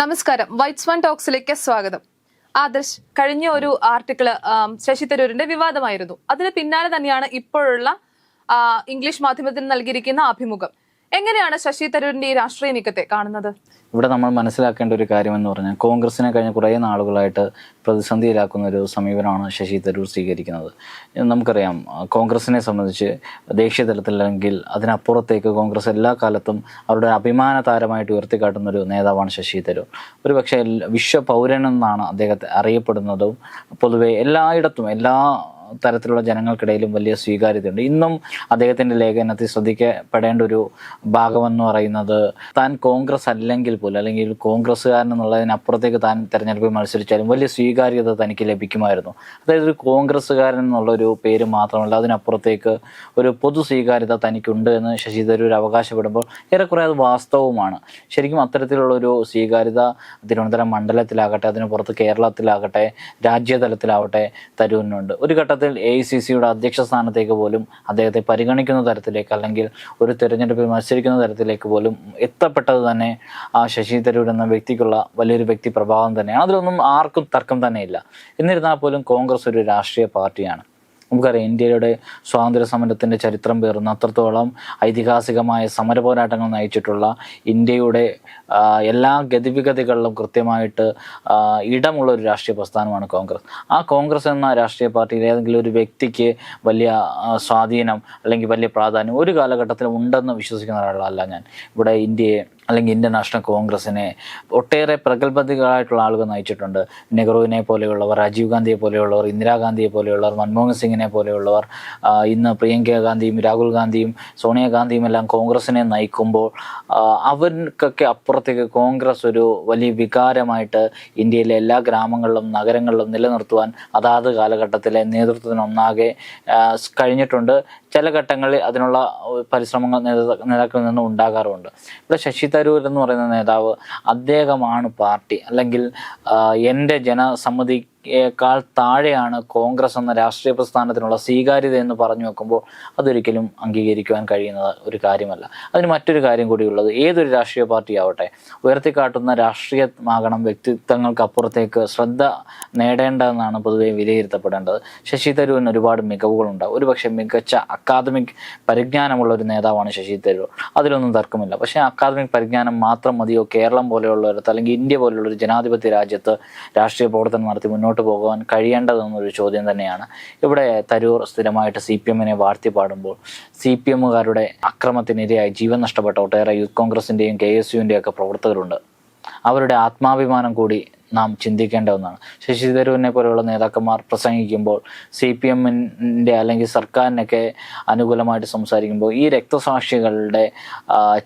നമസ്കാരം. Whites one ടോക്സിലേക്ക് സ്വാഗതം. ആദർശ് കഴിഞ്ഞ ഒരു ആർട്ടിക്കിൾ ശശി തരൂരിന്റെ വിവാദമായിരുന്നു. അതിന് പിന്നാലെ തന്നെയാണ് ഇപ്പോഴുള്ള ഇംഗ്ലീഷ് മാധ്യമത്തിന് നൽകിയിരിക്കുന്ന അഭിമുഖം. എങ്ങനെയാണ് ശശി തരൂരിന്റെ ഈ രാഷ്ട്രീയ നീക്കത്തെ കാണുന്നത്? ഇവിടെ നമ്മൾ മനസ്സിലാക്കേണ്ട ഒരു കാര്യമെന്ന് പറഞ്ഞാൽ കോൺഗ്രസിനെ കഴിഞ്ഞ കുറേ നാളുകളായിട്ട് പ്രതിസന്ധിയിലാക്കുന്ന ഒരു സമീപനമാണ് ശശി തരൂർ സ്വീകരിക്കുന്നത്. നമുക്കറിയാം കോൺഗ്രസിനെ സംബന്ധിച്ച് ദേശീയ തലത്തിൽ അല്ലെങ്കിൽ അതിനപ്പുറത്തേക്ക് കോൺഗ്രസ് എല്ലാ കാലത്തും അവരുടെ അഭിമാന താരമായിട്ട് ഉയർത്തിക്കാട്ടുന്ന ഒരു നേതാവാണ് ശശി തരൂർ. ഒരുപക്ഷെ എല്ലാ- വിശ്വ പൗരൻ എന്നാണ് അദ്ദേഹത്തെ അറിയപ്പെടുന്നതും പൊതുവെ എല്ലായിടത്തും എല്ലാ തരത്തിലുള്ള ജനങ്ങൾക്കിടയിലും വലിയ സ്വീകാര്യതയുണ്ട്. ഇന്നും അദ്ദേഹത്തിന്റെ ലേഖനത്തിൽ ശ്രദ്ധിക്കപ്പെടേണ്ട ഒരു ഭാഗമെന്ന് പറയുന്നത് താൻ കോൺഗ്രസ് അല്ലെങ്കിൽ പോലും അല്ലെങ്കിൽ കോൺഗ്രസ്സുകാരൻ എന്നുള്ളതിനപ്പുറത്തേക്ക് താൻ തിരഞ്ഞെടുപ്പിൽ മത്സരിച്ചാലും വലിയ സ്വീകാര്യത തനിക്ക് ലഭിക്കുമായിരുന്നു. അതായത് ഒരു കോൺഗ്രസ്സുകാരൻ എന്നുള്ളൊരു പേര് മാത്രമല്ല അതിനപ്പുറത്തേക്ക് ഒരു പൊതു സ്വീകാര്യത തനിക്കുണ്ട് എന്ന് ശശി തരൂർ അവകാശപ്പെടുമ്പോൾ ഏറെക്കുറെ അത് വാസ്തവമാണ്. ശരിക്കും അത്തരത്തിലുള്ളൊരു സ്വീകാര്യത തിരുവനന്തപുരം മണ്ഡലത്തിലാകട്ടെ അതിന് പുറത്ത് കേരളത്തിലാകട്ടെ രാജ്യതലത്തിലാവട്ടെ തരൂരിനുണ്ട്. ഒരു ഘട്ടത്തിൽ എ ഐ സി സിയുടെ അധ്യക്ഷ സ്ഥാനത്തേക്ക് പോലും അദ്ദേഹത്തെ പരിഗണിക്കുന്ന തരത്തിലേക്ക് അല്ലെങ്കിൽ ഒരു തെരഞ്ഞെടുപ്പിൽ മത്സരിക്കുന്ന തരത്തിലേക്ക് പോലും എത്തപ്പെട്ടത് തന്നെ ആ ശശി തരൂർ എന്ന വ്യക്തിക്കുള്ള വലിയൊരു വ്യക്തി പ്രഭാവം തന്നെയാണ്. അതിലൊന്നും ആർക്കും തർക്കം തന്നെയില്ല. എന്നിരുന്നാൽ പോലും കോൺഗ്രസ് ഒരു രാഷ്ട്രീയ പാർട്ടിയാണ്. നമുക്കറിയാം ഇന്ത്യയുടെ സ്വാതന്ത്ര്യ സമരത്തിന്റെ ചരിത്രം പേർന്ന് അത്രത്തോളം ഐതിഹാസികമായ സമര പോരാട്ടങ്ങൾ നയിച്ചിട്ടുള്ള ഇന്ത്യയുടെ എല്ലാ ഗതിവിഗതികളിലും കൃത്യമായിട്ട് ഇടമുള്ള ഒരു രാഷ്ട്രീയ പ്രസ്ഥാനമാണ് കോൺഗ്രസ്. ആ കോൺഗ്രസ് എന്ന രാഷ്ട്രീയ പാർട്ടിയിൽ ഏതെങ്കിലും ഒരു വ്യക്തിക്ക് വലിയ സ്വാധീനം അല്ലെങ്കിൽ വലിയ പ്രാധാന്യം ഒരു കാലഘട്ടത്തിൽ ഉണ്ടെന്ന് വിശ്വസിക്കുന്ന ഒരാളല്ല ഞാൻ. ഇവിടെ ഇന്ത്യയെ അല്ലെങ്കിൽ ഇന്ത്യൻ നാഷണൽ കോൺഗ്രസിനെ ഒട്ടേറെ പ്രഗത്ഭതികളായിട്ടുള്ള ആളുകൾ നയിച്ചിട്ടുണ്ട്. നെഹ്റുവിനെ പോലെയുള്ളവർ രാജീവ് ഗാന്ധിയെ പോലെയുള്ളവർ ഇന്ദിരാഗാന്ധിയെ പോലെയുള്ളവർ മൻമോഹൻ സിംഗിനെ പോലെയുള്ളവർ ഇന്ന് പ്രിയങ്ക ഗാന്ധിയും രാഹുൽ ഗാന്ധിയും സോണിയാഗാന്ധിയും എല്ലാം കോൺഗ്രസിനെ നയിക്കുമ്പോൾ അവർക്കൊക്കെ അപ്പുറത്തേക്ക് കോൺഗ്രസ് ഒരു വലിയ വികാരമായിട്ട് ഇന്ത്യയിലെ എല്ലാ ഗ്രാമങ്ങളിലും നഗരങ്ങളിലും നിലനിർത്തുവാൻ അതാത് കാലഘട്ടത്തിലെ നേതൃത്വത്തിനൊന്നാകെ കഴിഞ്ഞിട്ടുണ്ട്. ചില ഘട്ടങ്ങളിൽ അതിനുള്ള പരിശ്രമങ്ങൾ നേതാ- നേതാക്കളിൽ നിന്നും ഉണ്ടാകാറുമുണ്ട് ഇവിടെ ശശി തരൂർ എന്ന് പറയുന്ന നേതാവ് അദ്ദേഹമാണ് പാർട്ടി. അല്ലെങ്കിൽ എന്റെ എന്റെ ജനസമ്മതിയേക്കാൾ താഴെയാണ് കോൺഗ്രസ് എന്ന രാഷ്ട്രീയ പ്രസ്ഥാനത്തിനുള്ള സ്വീകാര്യത എന്ന് പറഞ്ഞു വെക്കുമ്പോൾ അതൊരിക്കലും അംഗീകരിക്കുവാൻ കഴിയുന്ന ഒരു കാര്യമല്ല. അതിന് മറ്റൊരു കാര്യം കൂടിയുള്ളത് ഏതൊരു രാഷ്ട്രീയ പാർട്ടി ആവട്ടെ ഉയർത്തിക്കാട്ടുന്ന രാഷ്ട്രീയമാകണം വ്യക്തിത്വങ്ങൾക്ക് അപ്പുറത്തേക്ക് ശ്രദ്ധ നേടേണ്ടതെന്നാണ് പൊതുവെ വിലയിരുത്തപ്പെടേണ്ടത്. ശശി തരൂരിന് ഒരുപാട് മികവുകളുണ്ട്. ഒരുപക്ഷെ മികച്ച അക്കാദമിക് പരിജ്ഞാനമുള്ള ഒരു നേതാവാണ് ശശി തരൂർ. അതിലൊന്നും തർക്കമില്ല. പക്ഷേ അക്കാദമിക് പരിജ്ഞാനം മാത്രം മതിയോ? കേരളം പോലെയുള്ള ഒരു അല്ലെങ്കിൽ ഇന്ത്യ പോലെയുള്ള ഒരു ജനാധിപത്യ രാജ്യത്ത് രാഷ്ട്രീയ പ്രവർത്തനം നടത്തി മുന്നോട്ട് പോകാൻ കഴിയേണ്ടതെന്നൊരു ചോദ്യം തന്നെയാണ്. ഇവിടെ തരൂർ സ്ഥിരമായിട്ട് സി പി എമ്മിനെ വാർത്തി പാടുമ്പോൾ സി പി എമ്മുകാരുടെ അക്രമത്തിനിരയായി ജീവൻ നഷ്ടപ്പെട്ട ഒട്ടേറെ യൂത്ത് കോൺഗ്രസിന്റെയും കെ എസ് യുവിന്റെയും ഒക്കെ പ്രവർത്തകരുണ്ട്. അവരുടെ ആത്മാഭിമാനം കൂടി നാം ചിന്തിക്കേണ്ട ഒന്നാണ്. ശശി തരൂരിനെ പോലെയുള്ള നേതാക്കന്മാർ പ്രസംഗിക്കുമ്പോൾ സി പി എമ്മിന്റെ അല്ലെങ്കിൽ സർക്കാരിനൊക്കെ അനുകൂലമായിട്ട് സംസാരിക്കുമ്പോൾ ഈ രക്തസാക്ഷികളുടെ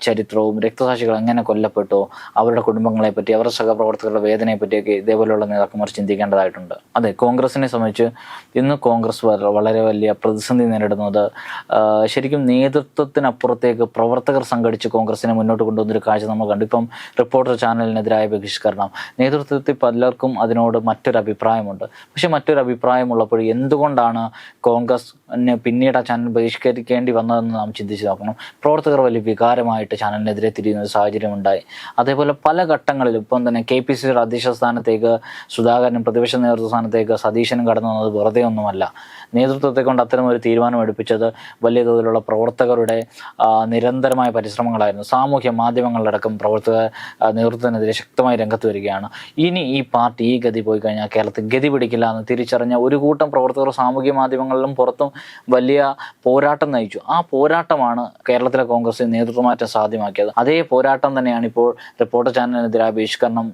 ചരിത്രവും രക്തസാക്ഷികൾ എങ്ങനെ കൊല്ലപ്പെട്ടു അവരുടെ കുടുംബങ്ങളെ പറ്റി അവരുടെ സഹപ്രവർത്തകരുടെ വേദനയെ പറ്റിയൊക്കെ ഇതേപോലെയുള്ള നേതാക്കന്മാർ ചിന്തിക്കേണ്ടതായിട്ടുണ്ട്. അതെ കോൺഗ്രസിനെ സംബന്ധിച്ച് ഇന്ന് കോൺഗ്രസ് വളരെ വലിയ പ്രതിസന്ധി നേരിടുന്നത് ശരിക്കും നേതൃത്വത്തിനപ്പുറത്തേക്ക് പ്രവർത്തകർ സംഘടിച്ച് കോൺഗ്രസിനെ മുന്നോട്ട് കൊണ്ടുവന്നൊരു കാഴ്ച നമ്മൾ കണ്ടു. ഇപ്പം റിപ്പോർട്ടർ ചാനലിനെതിരായ ബഹിഷ്കരണം നേതൃത്വത്തിൽ പലർക്കും അതിനോട് മറ്റൊരു അഭിപ്രായമുണ്ട്. പക്ഷെ മറ്റൊരു അഭിപ്രായമുള്ളപ്പോൾ എന്തുകൊണ്ടാണ് കോൺഗ്രസിന് പിന്നീട് ആ ചാനൽ ബഹിഷ്കരിക്കേണ്ടി വന്നതെന്ന് നാം ചിന്തിച്ചു നോക്കണം. പ്രവർത്തകർ വലിയ വികാരമായിട്ട് ചാനലിനെതിരെ തിരിയുന്ന ഒരു സാഹചര്യം ഉണ്ടായി അതേപോലെ പല ഘട്ടങ്ങളിലും ഇപ്പം തന്നെ കെ പി സിയുടെ അധ്യക്ഷ സ്ഥാനത്തേക്ക് സുധാകരനും പ്രതിപക്ഷ നേതൃത്വ സ്ഥാനത്തേക്ക് സതീശനും കടന്നു വന്നത് വെറുതെ ഒന്നുമല്ല. നേതൃത്വത്തെ കൊണ്ട് അത്തരം ഒരു തീരുമാനം എടുപ്പിച്ചത് വലിയ തോതിലുള്ള പ്രവർത്തകരുടെ നിരന്തരമായ പരിശ്രമങ്ങളായിരുന്നു. സാമൂഹ്യ മാധ്യമങ്ങളിലടക്കം പ്രവർത്തക നേതൃത്വത്തിനെതിരെ ശക്തമായി രംഗത്ത് വരികയാണ്. ഇനി ഈ പാർട്ടി ഈ ഗതി പോയി കഴിഞ്ഞാൽ കേരളത്തിൽ ഗതി പിടിക്കില്ല എന്ന് തിരിച്ചറിഞ്ഞ ഒരു കൂട്ടം പ്രവർത്തകർ സാമൂഹ്യ മാധ്യമങ്ങളിലും പുറത്തും വലിയ പോരാട്ടം നയിച്ചു. ആ പോരാട്ടമാണ് കേരളത്തിലെ കോൺഗ്രസ് നേതൃത്വമാറ്റം സാധ്യമാക്കിയത്. അതേ പോരാട്ടം തന്നെയാണ് ഇപ്പോൾ റിപ്പോർട്ടർ ചാനലിനെതിരെ ബഹിഷ്കരണം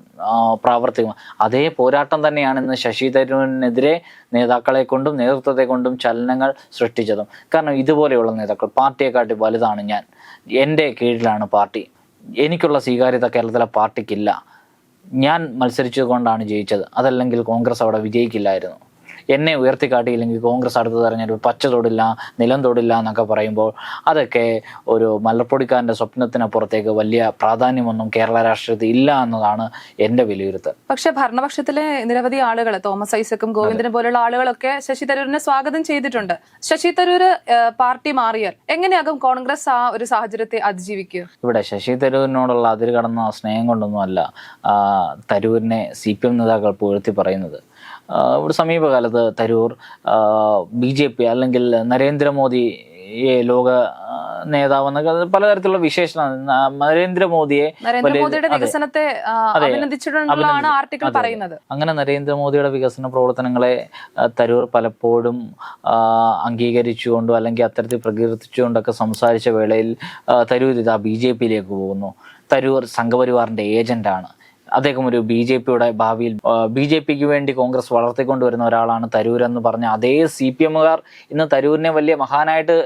പ്രാവർത്തികം. അതേ പോരാട്ടം തന്നെയാണ് ഇന്ന് ശശി തരൂരിനെതിരെ നേതാക്കളെ കൊണ്ടും നേതൃത്വത്തെ കൊണ്ടും ചലനങ്ങൾ സൃഷ്ടിച്ചതും. കാരണം ഇതുപോലെയുള്ള നേതാക്കൾ പാർട്ടിയെക്കാട്ടി വലുതാണ് ഞാൻ. എന്റെ കീഴിലാണ് പാർട്ടി. എനിക്കുള്ള സ്വീകാര്യത കേരളത്തിലെ പാർട്ടിക്കില്ല. ഞാൻ മത്സരിച്ചത് കൊണ്ടാണ് ജയിച്ചത്. അതല്ലെങ്കിൽ കോൺഗ്രസ് അവിടെ വിജയിക്കില്ലായിരുന്നു. എന്നെ ഉയർത്തിക്കാട്ടിയില്ലെങ്കിൽ കോൺഗ്രസ് അടുത്ത തെരഞ്ഞെടുപ്പ് പച്ച തൊടില്ല നിലം തൊടില്ല എന്നൊക്കെ പറയുമ്പോൾ അതൊക്കെ ഒരു മലപ്പൊടിക്കാരന്റെ സ്വപ്നത്തിനപ്പുറത്തേക്ക് വലിയ പ്രാധാന്യമൊന്നും കേരള രാഷ്ട്രീയത്തിൽ ഇല്ല എന്നതാണ് എന്റെ വിലയിരുത്തൽ. പക്ഷെ ഭരണപക്ഷത്തിലെ നിരവധി ആളുകൾ തോമസ് ഐസക്കും ഗോവിന്ദനും പോലുള്ള ആളുകളൊക്കെ ശശി തരൂരിനെ സ്വാഗതം ചെയ്തിട്ടുണ്ട്. ശശി തരൂര് പാർട്ടി മാറിയാൽ എങ്ങനെയാകും കോൺഗ്രസ് ആ ഒരു സാഹചര്യത്തെ അതിജീവിക്കുക? ഇവിടെ ശശി തരൂരിനോടുള്ള അതിര് കടന്ന സ്നേഹം കൊണ്ടൊന്നുമല്ല ആ, തരൂരിനെ സി പി എം നേതാക്കൾ പുകഴ്ത്തി പറയുന്നത്. ഇവിടെ സമീപകാലത്ത് തരൂർ ബി ജെ പി അല്ലെങ്കിൽ നരേന്ദ്രമോദി ലോക ആ, നേതാവ് എന്നൊക്കെ അത് പലതരത്തിലുള്ള വിശേഷണം നരേന്ദ്രമോദിയെ വികസനത്തെ ആർട്ടിക്കിൾ പറയുന്നത്. അങ്ങനെ നരേന്ദ്രമോദിയുടെ വികസന പ്രവർത്തനങ്ങളെ തരൂർ പലപ്പോഴും അംഗീകരിച്ചുകൊണ്ടോ അല്ലെങ്കിൽ അത്തരത്തിൽ പ്രകീർത്തിച്ചുകൊണ്ടൊക്കെ സംസാരിച്ച വേളയിൽ തരൂർ ഇതാ ബി ജെ പിയിലേക്ക് പോകുന്നു. തരൂർ സംഘപരിവാറിന്റെ ഏജന്റാണ്. അദ്ദേഹം ഒരു ബി ജെ പിയുടെ ഭാവിയിൽ ബി ജെ പിക്ക് വേണ്ടി കോൺഗ്രസ് വളർത്തിക്കൊണ്ടുവരുന്ന ഒരാളാണ് തരൂർ എന്ന് പറഞ്ഞ അതേ സി പി എമ്മുകാർ ഇന്ന് തരൂരിനെ വലിയ മഹാനായിട്ട്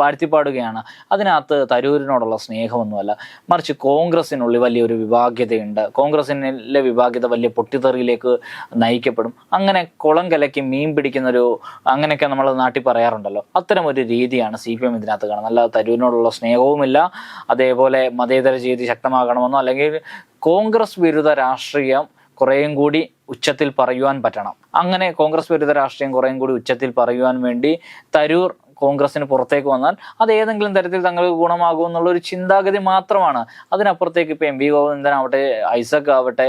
വാഴ്ത്തിപ്പാടുകയാണ്. അതിനകത്ത് തരൂരിനോടുള്ള സ്നേഹമൊന്നുമല്ല. മറിച്ച് കോൺഗ്രസിനുള്ളിൽ വലിയൊരു വിഭാഗ്യതയുണ്ട്. കോൺഗ്രസിലെ വിഭാഗ്യത വലിയ പൊട്ടിത്തെറിയിലേക്ക് നയിക്കപ്പെടും. അങ്ങനെ കുളം കലക്കി മീൻ പിടിക്കുന്നൊരു അങ്ങനെയൊക്കെ നമ്മൾ നാട്ടിൽ പറയാറുണ്ടല്ലോ. അത്തരം ഒരു രീതിയാണ് സി പി എം ഇതിനകത്ത് കാണുന്നത്. അല്ലാതെ തരൂരിനോടുള്ള സ്നേഹവുമില്ല. അതേപോലെ മതേതര രീതി ശക്തമാകണമെന്നോ അല്ലെങ്കിൽ കോൺഗ്രസ് വിരുദ്ധ രാഷ്ട്രീയം കുറേയും കൂടി ഉച്ചത്തിൽ പറയുവാൻ പറ്റണം. അങ്ങനെ കോൺഗ്രസ് വിരുദ്ധ രാഷ്ട്രീയം കുറേയും കൂടി ഉച്ചത്തിൽ പറയുവാൻ വേണ്ടി തരൂർ കോൺഗ്രസിന് പുറത്തേക്ക് വന്നാൽ അത് ഏതെങ്കിലും തരത്തിൽ തങ്ങൾക്ക് ഗുണമാകും എന്നുള്ള ഒരു ചിന്താഗതി മാത്രമാണ്. അതിനപ്പുറത്തേക്ക് ഇപ്പോൾ എം വി ഗോവിന്ദനാവട്ടെ ഐസക് ആവട്ടെ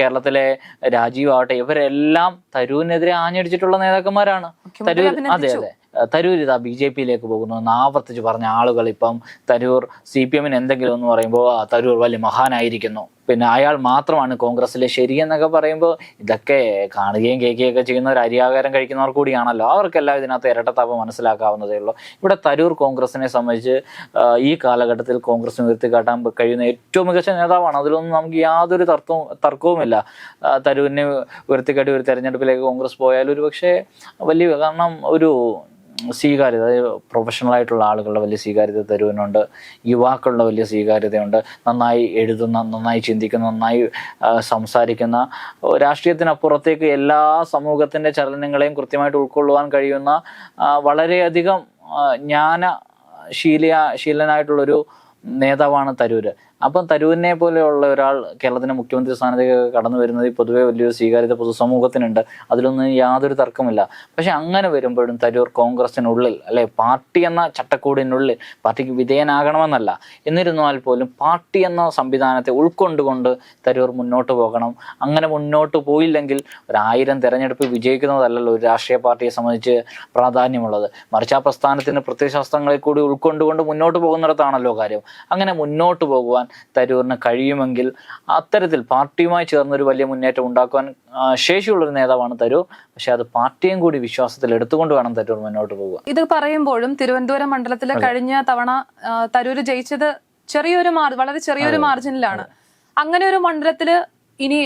കേരളത്തിലെ രാജീവ് ആവട്ടെ ഇവരെല്ലാം തരൂരിനെതിരെ ആഞ്ഞടിച്ചിട്ടുള്ള നേതാക്കന്മാരാണ്. തരൂർ അതെ അതെ. തരൂർ ഇതാ ബി ജെ പിയിലേക്ക് പോകുന്നു. എന്ന് ആവർത്തിച്ച് പറഞ്ഞ ആളുകൾ ഇപ്പം തരൂർ സി പി എമ്മിന് എന്തെങ്കിലും എന്ന് പറയുമ്പോൾ തരൂർ വലിയ മഹാനായിരിക്കുന്നു. പിന്നെ അയാൾ മാത്രമാണ് കോൺഗ്രസ്സിലെ ശരിയെന്നൊക്കെ പറയുമ്പോൾ ഇതൊക്കെ കാണുകയും കേൾക്കുകയും ഒക്കെ ചെയ്യുന്ന ഒരു അരിയാകാരം കഴിക്കുന്നവർ കൂടിയാണല്ലോ. അവർക്കെല്ലാം ഇതിനകത്ത് ഇരട്ടത്താപ്പ് മനസ്സിലാക്കാവുന്നതേ ഉള്ളൂ. ഇവിടെ തരൂർ കോൺഗ്രസിനെ സംബന്ധിച്ച് ഈ കാലഘട്ടത്തിൽ കോൺഗ്രസ് കോൺഗ്രസിന് ഉയർത്തിക്കാട്ടാൻ കഴിയുന്ന ഏറ്റവും മികച്ച നേതാവാണ്. അതിലൊന്നും നമുക്ക് യാതൊരു തർക്കവും തർക്കവുമില്ല. തരൂരിനെ ഉയർത്തിക്കാട്ടി ഒരു തെരഞ്ഞെടുപ്പിലേക്ക് കോൺഗ്രസ് പോയാൽ ഒരു പക്ഷേ വലിയ കാരണം ഒരു സ്വീകാര്യത പ്രൊഫഷണൽ ആയിട്ടുള്ള ആളുകളുടെ വലിയ സ്വീകാര്യത തരുവനുണ്ട്. യുവാക്കളുടെ വലിയ സ്വീകാര്യതയുണ്ട്. നന്നായി എഴുതുന്ന നന്നായി ചിന്തിക്കുന്ന നന്നായി സംസാരിക്കുന്ന രാഷ്ട്രീയത്തിനപ്പുറത്തേക്ക് എല്ലാ സമൂഹത്തിന്റെ ചലനങ്ങളെയും കൃത്യമായിട്ട് ഉൾക്കൊള്ളുവാൻ കഴിയുന്ന വളരെയധികം ജ്ഞാന ശീലിയ ശീലനായിട്ടുള്ളൊരു നേതാവാണ് തരൂര്. അപ്പം തരൂരിനെ പോലെയുള്ള ഒരാൾ കേരളത്തിന്റെ മുഖ്യമന്ത്രി സ്ഥാനത്തേക്ക് കടന്നു വരുന്നത് പൊതുവെ വലിയ സ്വീകാര്യത പൊതുസമൂഹത്തിനുണ്ട് അതിലൊന്നും യാതൊരു തർക്കമില്ല പക്ഷെ അങ്ങനെ വരുമ്പോഴും തരൂർ കോൺഗ്രസിനുള്ളിൽ അല്ലെ പാർട്ടി എന്ന ചട്ടക്കൂടിനുള്ളിൽ പാർട്ടിക്ക് വിധേയനാകണമെന്നല്ല. എന്നിരുന്നാൽ പോലും പാർട്ടി എന്ന സംവിധാനത്തെ ഉൾക്കൊണ്ടുകൊണ്ട് തരൂർ മുന്നോട്ട് പോകണം. അങ്ങനെ മുന്നോട്ട് പോയില്ലെങ്കിൽ ഒരായിരം തെരഞ്ഞെടുപ്പ് വിജയിക്കുന്നതല്ലല്ലോ ഒരു രാഷ്ട്രീയ പാർട്ടിയെ സംബന്ധിച്ച് പ്രാധാന്യമുള്ളത്. മറിച്ച് ആ പ്രസ്ഥാനത്തിന് പ്രത്യയശാസ്ത്രങ്ങളെ കൂടി ഉൾക്കൊണ്ടുകൊണ്ട് മുന്നോട്ട് പോകുന്നിടത്താണല്ലോ കാര്യം. അങ്ങനെ മുന്നോട്ട് പോകുവാൻ തരൂരിന് കഴിയുമെങ്കിൽ അത്തരത്തിൽ പാർട്ടിയുമായി ചേർന്നൊരു വലിയ മുന്നേറ്റം ഉണ്ടാക്കുവാൻ ശേഷിയുള്ളൊരു നേതാവാണ് തരൂർ. പക്ഷെ അത് പാർട്ടിയും കൂടി വിശ്വാസത്തിൽ എടുത്തുകൊണ്ട് വേണം തരൂർ മുന്നോട്ട് പോകുക ഇത് പറയുമ്പോഴും തിരുവനന്തപുരം മണ്ഡലത്തിലെ കഴിഞ്ഞ തവണ തരൂര് ജയിച്ചത് ചെറിയൊരു മാർ വളരെ ചെറിയൊരു മാർജിനിലാണ്. അങ്ങനെ ഒരു മണ്ഡലത്തിൽ ഇനി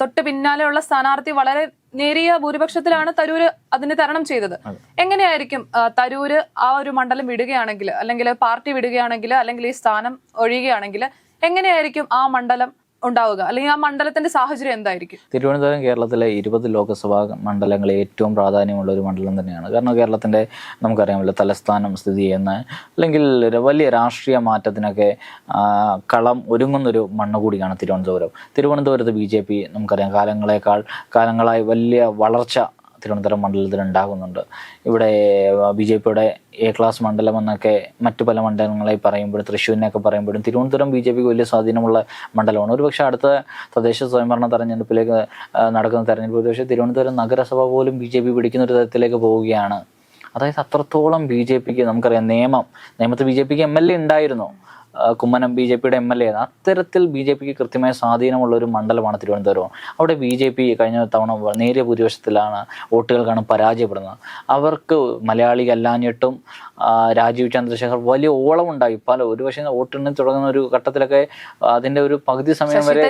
തൊട്ട് പിന്നാലെയുള്ള സ്ഥാനാർത്ഥി വളരെ നേരിയ ഭൂരിപക്ഷത്തിലാണ് തരൂര് അതിനെ തരണം ചെയ്തത്. എങ്ങനെയായിരിക്കും തരൂര് ആ ഒരു മണ്ഡലം വിടുകയാണെങ്കിൽ അല്ലെങ്കിൽ പാർട്ടി വിടുകയാണെങ്കിൽ അല്ലെങ്കിൽ ഈ സ്ഥാനം ഒഴിയുകയാണെങ്കിൽ എങ്ങനെയായിരിക്കും ആ മണ്ഡലം ഉണ്ടാവുക. അല്ലെങ്കിൽ ആ മണ്ഡലത്തിന്റെ സാഹചര്യം എന്തായിരിക്കും? തിരുവനന്തപുരം കേരളത്തിലെ ഇരുപത് ലോക്സഭാ മണ്ഡലങ്ങളിൽ ഏറ്റവും പ്രാധാന്യമുള്ള ഒരു മണ്ഡലം തന്നെയാണ്. കാരണം കേരളത്തിന്റെ നമുക്കറിയാമല്ലോ തലസ്ഥാനം സ്ഥിതി ചെയ്യുന്ന അല്ലെങ്കിൽ വലിയ രാഷ്ട്രീയ മാറ്റത്തിനൊക്കെ കളം ഒരുങ്ങുന്നൊരു മണ്ണ് കൂടിയാണ് തിരുവനന്തപുരം. തിരുവനന്തപുരത്ത് ബി ജെ പി നമുക്കറിയാം കാലങ്ങളെക്കാൾ കാലങ്ങളായി വലിയ വളർച്ച തിരുവനന്തപുരം മണ്ഡലത്തിൽ ഉണ്ടാകുന്നുണ്ട്. ഇവിടെ ബി ജെ പിയുടെ എ ക്ലാസ് മണ്ഡലം എന്നൊക്കെ മറ്റു പല മണ്ഡലങ്ങളെ പറയുമ്പോഴും തൃശ്ശൂരിനെയൊക്കെ പറയുമ്പോഴും തിരുവനന്തപുരം ബി ജെ പിക്ക് വലിയ സ്വാധീനമുള്ള മണ്ഡലമാണ്. ഒരുപക്ഷെ അടുത്ത തദ്ദേശ സ്വയംഭരണ തെരഞ്ഞെടുപ്പിലേക്ക് നടക്കുന്ന തെരഞ്ഞെടുപ്പ് ഒരുപക്ഷെ തിരുവനന്തപുരം നഗരസഭ പോലും ബി ജെ പി പിടിക്കുന്ന ഒരു തരത്തിലേക്ക് പോവുകയാണ്. അതായത് അത്രത്തോളം ബി ജെ പിക്ക് നമുക്കറിയാം നിയമം. നിയമത്തിൽ ബി ജെ പിക്ക് എം എൽ എ ഉണ്ടായിരുന്നു. കുമ്മനം ബി ജെ പിയുടെ എം എൽ എ അത്തരത്തിൽ ബി ജെ പിക്ക് കൃത്യമായ സ്വാധീനമുള്ള ഒരു മണ്ഡലമാണ് തിരുവനന്തപുരം. അവിടെ ബി ജെ പി കഴിഞ്ഞ തവണ നേരിയ ഭൂരിപക്ഷത്തിലാണ് വോട്ടുകൾക്കാണ് പരാജയപ്പെടുന്നത്. അവർക്ക് മലയാളി അല്ലാഞ്ഞിട്ടും രാജീവ് ചന്ദ്രശേഖർ വലിയ ഓളം ഉണ്ടായി പല ഒരു പക്ഷേ വോട്ടെണ്ണി തുടങ്ങുന്ന ഒരു ഘട്ടത്തിലൊക്കെ അതിന്റെ ഒരു പകുതി സമയം വരെ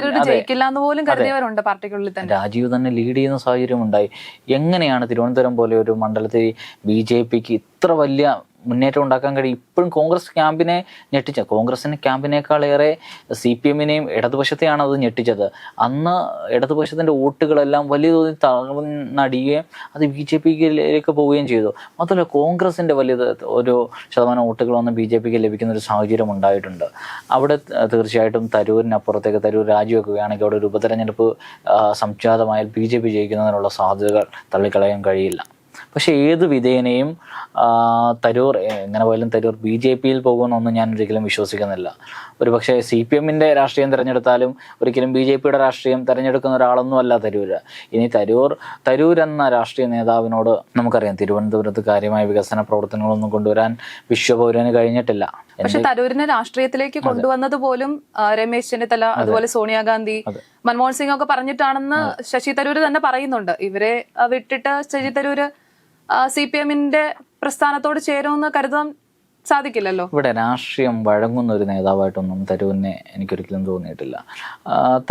രാജീവ് തന്നെ ലീഡ് ചെയ്യുന്ന സാഹചര്യം ഉണ്ടായി എങ്ങനെയാണ് തിരുവനന്തപുരം പോലെ ഒരു മണ്ഡലത്തിൽ ബി ജെ പിക്ക് ഇത്ര വലിയ മുന്നേറ്റം ഉണ്ടാക്കാൻ കഴിയും. ഇപ്പോഴും കോൺഗ്രസ് ക്യാമ്പിനെ ഞെട്ടിച്ച കോൺഗ്രസിന് ക്യാമ്പിനേക്കാളേറെ സി പി എമ്മിനെയും ഇടതുപക്ഷത്തെയാണ് അത് ഞെട്ടിച്ചത്. അന്ന് ഇടതുപക്ഷത്തിന്റെ വോട്ടുകളെല്ലാം വലിയ തോതിൽ തളർന്നടിയുകയും അത് ബി ജെ പിയിലേക്ക് പോവുകയും ചെയ്തു. മാത്രമല്ല കോൺഗ്രസിന്റെ വലിയ ഒരു ശതമാനം വോട്ടുകൾ വന്ന് ബി ജെ പിക്ക് ലഭിക്കുന്ന ഒരു സാഹചര്യം ഉണ്ടായിട്ടുണ്ട്. അവിടെ തീർച്ചയായിട്ടും തരൂരിനപ്പുറത്തേക്ക് തരൂർ രാജിവെക്കുകയാണെങ്കിൽ അവിടെ ഒരു ഉപതെരഞ്ഞെടുപ്പ് സംജാതമായാൽ ബി ജെ പി ജയിക്കുന്നതിനുള്ള സാധ്യതകൾ തള്ളിക്കളയാൻ കഴിയില്ല. പക്ഷേ ഏത് വിധേനയും ആ, തരൂർ എങ്ങനെ പോയാലും തരൂർ ബി ജെ പിയിൽ പോകുമെന്നൊന്നും ഞാൻ ഒരിക്കലും വിശ്വസിക്കുന്നില്ല. ഒരു പക്ഷേ സി പി എമ്മിന്റെ രാഷ്ട്രീയം തിരഞ്ഞെടുത്താലും ഒരിക്കലും ബി ജെ പിയുടെ രാഷ്ട്രീയം തിരഞ്ഞെടുക്കുന്ന ഒരാളൊന്നും അല്ല തരൂർ ഇനി തരൂർ തരൂർ എന്ന രാഷ്ട്രീയ നേതാവിനോട് നമുക്കറിയാം തിരുവനന്തപുരത്ത് കാര്യമായ വികസന പ്രവർത്തനങ്ങളൊന്നും കൊണ്ടുവരാൻ വിശ്വപൗരന് കഴിഞ്ഞിട്ടില്ല. പക്ഷെ തരൂരിനെ രാഷ്ട്രീയത്തിലേക്ക് കൊണ്ടുവന്നത് പോലും രമേശ് ചെന്നിത്തല അതുപോലെ സോണിയാഗാന്ധി മൻമോഹൻ സിംഗ് ഒക്കെ പറഞ്ഞിട്ടാണെന്ന് ശശി തരൂര് തന്നെ പറയുന്നുണ്ട്. ഇവരെ വിട്ടിട്ട് ശശി തരൂര് സി പി എമ്മിന്റെ പ്രസ്ഥാനത്തോട് ചേരുമെന്ന് കരുതാൻ സാധിക്കില്ലല്ലോ? ഇവിടെ രാഷ്ട്രീയം വഴങ്ങുന്ന ഒരു നേതാവായിട്ടൊന്നും തരൂരിനെ എനിക്കൊരിക്കലും തോന്നിയിട്ടില്ല.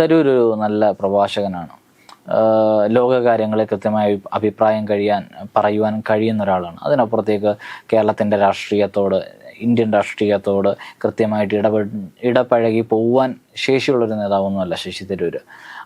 തരൂര് തരൂർ ഒരു നല്ല പ്രഭാഷകനാണ്. ലോകകാര്യങ്ങളെ കൃത്യമായി അഭിപ്രായം കഴിയാൻ പറയുവാൻ കഴിയുന്ന ഒരാളാണ്. അതിനപ്പുറത്തേക്ക് കേരളത്തിന്റെ രാഷ്ട്രീയത്തോട് ഇന്ത്യൻ രാഷ്ട്രീയത്തോട് കൃത്യമായിട്ട് ഇടപെ ഇടപഴകി പോവാൻ ശേഷിയുള്ളൊരു നേതാവൊന്നുമല്ല ശശി തരൂർ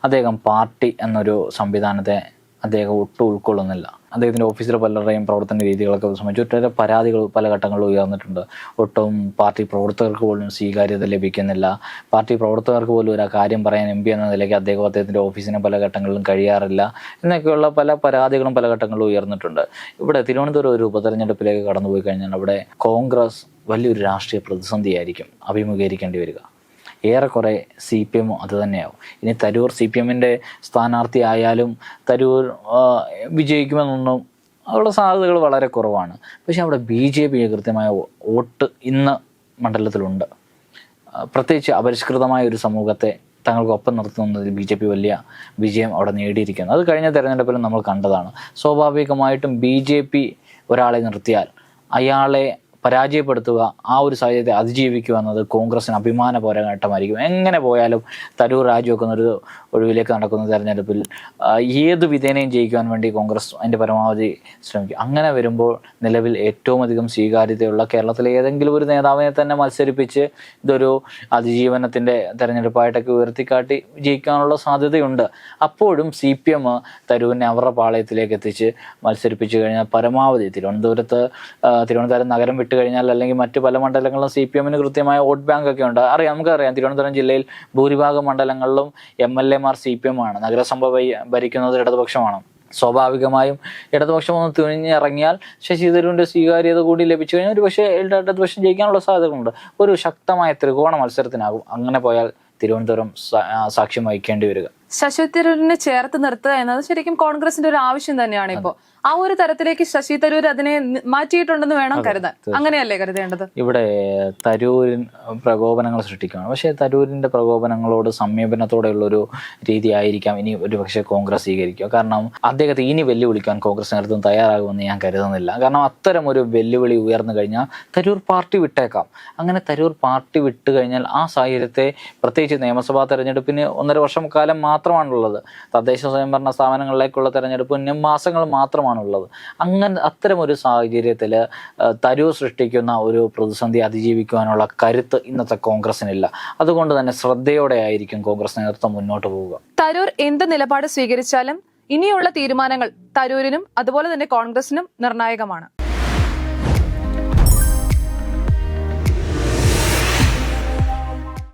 അദ്ദേഹം പാർട്ടി എന്നൊരു സംവിധാനത്തെ അദ്ദേഹം ഒട്ടും ഉൾക്കൊള്ളുന്നില്ല. അദ്ദേഹത്തിന്റെ ഓഫീസിലെ പലരുടെയും പ്രവർത്തന രീതികളൊക്കെ സംബന്ധിച്ച് ഒട്ടേറെ പരാതികൾ പല ഘട്ടങ്ങളിൽ ഉയർന്നിട്ടുണ്ട്. ഒട്ടും പാർട്ടി പ്രവർത്തകർക്ക് പോലും സ്വീകാര്യത ലഭിക്കുന്നില്ല. പാർട്ടി പ്രവർത്തകർക്ക് പോലും ഒരു കാര്യം പറയാൻ എം പി എന്ന നിലയ്ക്ക് അദ്ദേഹം അദ്ദേഹത്തിന്റെ ഓഫീസിനെ പല ഘട്ടങ്ങളിലും കഴിയാറില്ല എന്നൊക്കെയുള്ള പല പരാതികളും പല ഘട്ടങ്ങളിലും ഉയർന്നിട്ടുണ്ട്. ഇവിടെ തിരുവനന്തപുരം ഒരു ഉപതെരഞ്ഞെടുപ്പിലേക്ക് കടന്നുപോയി കഴിഞ്ഞാൽ അവിടെ കോൺഗ്രസ് വലിയൊരു രാഷ്ട്രീയ പ്രതിസന്ധിയായിരിക്കും അഭിമുഖീകരിക്കേണ്ടി വരിക. ഏറെക്കുറെ സി പി എമ്മും അത് തന്നെയാവും. ഇനി തരൂർ സി പി എമ്മിന്റെ സ്ഥാനാർത്ഥി ആയാലും തരൂർ വിജയിക്കുമെന്നൊന്നും അവിടെ സാധ്യതകൾ വളരെ കുറവാണ്. പക്ഷേ അവിടെ ബി ജെ പി കൃത്യമായ വോട്ട് ഇന്ന് മണ്ഡലത്തിലുണ്ട്. പ്രത്യേകിച്ച് അപരിഷ്കൃതമായ ഒരു സമൂഹത്തെ തങ്ങൾക്കൊപ്പം നിർത്തുന്നതിൽ ബി ജെ പി വലിയ വിജയം അവിടെ നേടിയിരിക്കുന്നു. അത് കഴിഞ്ഞ തെരഞ്ഞെടുപ്പിലും നമ്മൾ കണ്ടതാണ്. സ്വാഭാവികമായിട്ടും ബി ജെ പി ഒരാളെ നിർത്തിയാൽ അയാളെ പരാജയപ്പെടുത്തുക ആ ഒരു സാഹചര്യത്തെ അതിജീവിക്കുക എന്നത് കോൺഗ്രസിന് അഭിമാന പോരാട്ടമായിരിക്കും എങ്ങനെ പോയാലും തരൂർ രാജിവെക്കുന്ന ഒരു ഒഴിവിലേക്ക് നടക്കുന്ന തെരഞ്ഞെടുപ്പിൽ ഏത് വിധേനയും ജയിക്കുവാൻ വേണ്ടി കോൺഗ്രസ് അതിന്റെ പരമാവധി ശ്രമിക്കും. അങ്ങനെ വരുമ്പോൾ നിലവിൽ ഏറ്റവും അധികം സ്വീകാര്യതയുള്ള കേരളത്തിലെ ഏതെങ്കിലും ഒരു നേതാവിനെ തന്നെ മത്സരിപ്പിച്ച് ഇതൊരു അതിജീവനത്തിന്റെ തെരഞ്ഞെടുപ്പായിട്ടൊക്കെ ഉയർത്തിക്കാട്ടി ജയിക്കാനുള്ള സാധ്യതയുണ്ട്. അപ്പോഴും സി പി എം തരൂരിനെ അവരുടെ പാളയത്തിലേക്ക് എത്തിച്ച് മത്സരിപ്പിച്ചു കഴിഞ്ഞാൽ പരമാവധി തിരുവനന്തപുരത്ത് തിരുവനന്തപുരം നഗരം വിട്ടു കഴിഞ്ഞാൽ അല്ലെങ്കിൽ മറ്റ് പല മണ്ഡലങ്ങളിലും സി പി എമ്മിന് കൃത്യമായ വോട്ട് ബാങ്ക് ഒക്കെ ഉണ്ട്. അറിയാം നമുക്കറിയാം തിരുവനന്തപുരം ജില്ലയിൽ ഭൂരിഭാഗം മണ്ഡലങ്ങളിലും എം എൽ എമാർ സി പി എം ആണ് നഗരസഭ ഭരി- ഭരിക്കുന്നത് ഇടതുപക്ഷമാണ്. സ്വാഭാവികമായും ഇടതുപക്ഷം ഒന്ന് തുണിഞ്ഞിറങ്ങിയാൽ ശശി തരൂരിന്റെ സ്വീകാര്യത കൂടി ലഭിച്ചു കഴിഞ്ഞാൽ ഒരു പക്ഷേ ഇടതുപക്ഷം ജയിക്കാനുള്ള സാധ്യതകളുണ്ട്. ഒരു ശക്തമായ ത്രികോണ മത്സരത്തിനാകും. അങ്ങനെ പോയാൽ തിരുവനന്തപുരം സാക്ഷ്യം വഹിക്കേണ്ടി വരിക. ശശി തരൂരിനെ ചേർത്ത് നിർത്തുക എന്നത് ശരിക്കും കോൺഗ്രസിന്റെ ഒരു ആവശ്യം തന്നെയാണ് ഇപ്പോ ആ ഒരു തരത്തിലേക്ക് ശശി തരൂർ അതിനെ മാറ്റിയിട്ടുണ്ടെന്ന് വേണം കരുതാൻ. അങ്ങനെയല്ലേ കരുതേണ്ടത്? ഇവിടെ തരൂരിൻ പ്രകോപനങ്ങൾ സൃഷ്ടിക്കുകയാണ്. പക്ഷേ തരൂരിന്റെ പ്രകോപനങ്ങളോട് ഒരു രീതി ആയിരിക്കാം ഇനി ഒരു പക്ഷേ കോൺഗ്രസ് സ്വീകരിക്കുക. കാരണം അദ്ദേഹത്തെ ഇനി വെല്ലുവിളിക്കാൻ കോൺഗ്രസ് നേതൃത്വം തയ്യാറാകുമെന്ന് ഞാൻ കരുതുന്നില്ല. കാരണം അത്തരം ഒരു വെല്ലുവിളി ഉയർന്നു കഴിഞ്ഞാൽ തരൂർ പാർട്ടി വിട്ടേക്കാം. അങ്ങനെ തരൂർ പാർട്ടി വിട്ടു കഴിഞ്ഞാൽ ആ സാഹചര്യത്തെ പ്രത്യേകിച്ച് നിയമസഭാ തെരഞ്ഞെടുപ്പിന് ഒന്നര വർഷം കാലം മാത്രമാണുള്ളത്. തദ്ദേശ സ്വയംഭരണ സ്ഥാപനങ്ങളിലേക്കുള്ള തെരഞ്ഞെടുപ്പിന് മാസങ്ങൾ മാത്രമാണുള്ളത് അങ്ങനെ അത്തരം ഒരു സാഹചര്യത്തിൽ തരൂർ സൃഷ്ടിക്കുന്ന ഒരു പ്രതിസന്ധി അതിജീവിക്കുവാനുള്ള കരുത്ത് ഇന്നത്തെ കോൺഗ്രസിനില്ല. അതുകൊണ്ട് തന്നെ ശ്രദ്ധയോടെ ആയിരിക്കും കോൺഗ്രസ് നേതൃത്വം മുന്നോട്ട് പോവുക. തരൂർ എന്ത് നിലപാട് സ്വീകരിച്ചാലും ഇനിയുള്ള തീരുമാനങ്ങൾ തരൂരിനും അതുപോലെ തന്നെ കോൺഗ്രസിനും നിർണായകമാണ്.